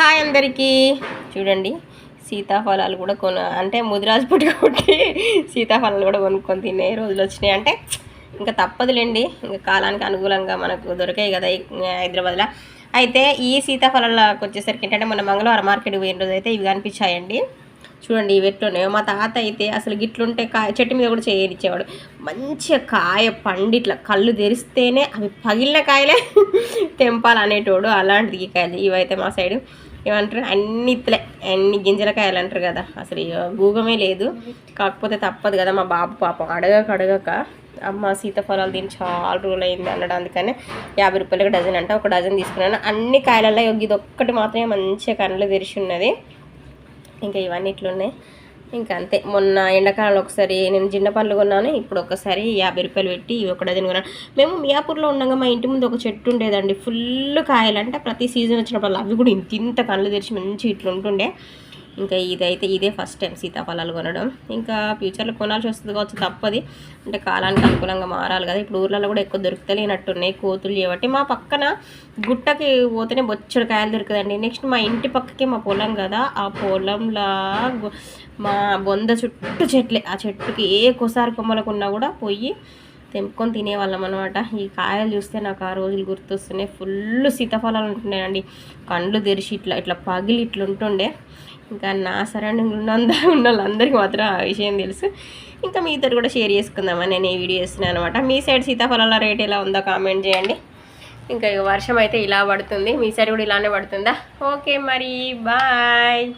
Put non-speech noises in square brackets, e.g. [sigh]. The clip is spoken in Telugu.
హాయ్ అందరికీ. చూడండి సీతాఫలాలు కూడా కొన అంటే ముదిరాజు పుట్టి సీతాఫలాలు కూడా కొనుక్కొని తినే రోజులు వచ్చినాయి. అంటే ఇంకా తప్పదులేండి ఇంకా కాలానికి అనుకూలంగా మనకు దొరికాయి కదా హైదరాబాద్లో. అయితే ఈ సీతాఫలాలకు వచ్చేసరికి ఏంటంటే మన మంగళవారం మార్కెట్ పోయిన రోజు అయితే ఇవి కనిపించాయండి. చూడండి ఇవి ఎట్లున్నాయో మా తాత అయితే అసలు గిట్లుంటే కాయ చెట్టు మీద కూడా చేయనిచ్చేవాడు. మంచిగా కాయ పండి ఇట్లా కళ్ళు తెరిస్తేనే అవి పగిలిన కాయలే [laughs] తెంపాలనేటోడు అలాంటిది ఈ కాయలు. ఇవైతే మా సైడు ఏమంటారు? అన్ని ఇత్తలే. అన్ని గింజల కాయలు అంటారు కదా. అసలు గూగమే లేదు. కాకపోతే తప్పదు కదా మా బాబు పాపం. అడగక అడగక అమ్మ సీతాఫలాలు దీన్ని చాలా రోజులు అయింది అన్నాడు. అందుకనే యాభై రూపాయలకి డజన్ అంటే. ఒక డజన్ తీసుకున్నాను. అన్ని కాయలలో ఇది ఒక్కటి మాత్రమే మంచిగా కళ్ళు తెరిచి ఉన్నది. ఇంకా ఇవన్నీ ఇట్లున్నాయి. ఇంకా అంతే. మొన్న ఎండాకాలంలో ఒకసారి నేను జిన్న పండ్లు కొన్నాను. ఇప్పుడు ఒకసారి యాభై రూపాయలు పెట్టి ఇవి ఒక డజన్ కొన్నాను. మేము మియాపూర్లో ఉండగా మా ఇంటి ముందు ఒక చెట్టు ఉండేదండి. ఫుల్ కాయలు అంటే ప్రతి సీజన్ వచ్చినప్పుడు అవి కూడా ఇంత ఇంత కళ్ళు తెరిచి మంచి ఇట్లుంటుండే. ఇంకా ఇదైతే ఇదే ఫస్ట్ టైం సీతాఫలాలు కొనడం. ఇంకా ఫ్యూచర్లో కొనాల్సి వస్తుంది కావచ్చు తప్పది. అంటే కాలానికి అనుకూలంగా మారాలి కదా. ఇప్పుడు ఊర్లలో కూడా ఎక్కువ దొరుకుతలేనట్టున్నాయి కోతులు చేయబట్టి మా పక్కన గుట్టకి పోతేనే బొచ్చడు కాయలు దొరుకుదండి నెక్స్ట్ మా ఇంటి పక్కకే మా పొలం కదా. ఆ పొలంలో మా బొంద చుట్టూ చెట్లే. ఆ చెట్టుకి ఏ కొసారి కొమ్మలకు ఉన్నా కూడా పోయి తెంపుకొని తినేవాళ్ళం అనమాట ఈ కాయలు చూస్తే నాకు ఆ రోజులు గుర్తొస్తున్నాయి. ఫుల్ సీతాఫలాలు ఉంటున్నాయండి. కండ్లు తెరిచి ఇట్లా ఇట్లా పగిలి ఇట్లా ఉంటుండే. ఇంకా నా సరౌండింగ్ ఉన్న ఉన్న వాళ్ళందరికీ మాత్రం ఆ విషయం తెలుసు. ఇంకా మీతో కూడా షేర్ చేసుకుందామని నేను ఈ వీడియో చేస్తున్నాను అనమాట మీ సైడ్ సీతాఫలాల రేట్ ఎలా ఉందో కామెంట్ చేయండి. ఇంకా వర్షం అయితే ఇలా పడుతుంది. మీ సైడ్ కూడా ఇలానే పడుతుందా? ఓకే మరి. బాయ్.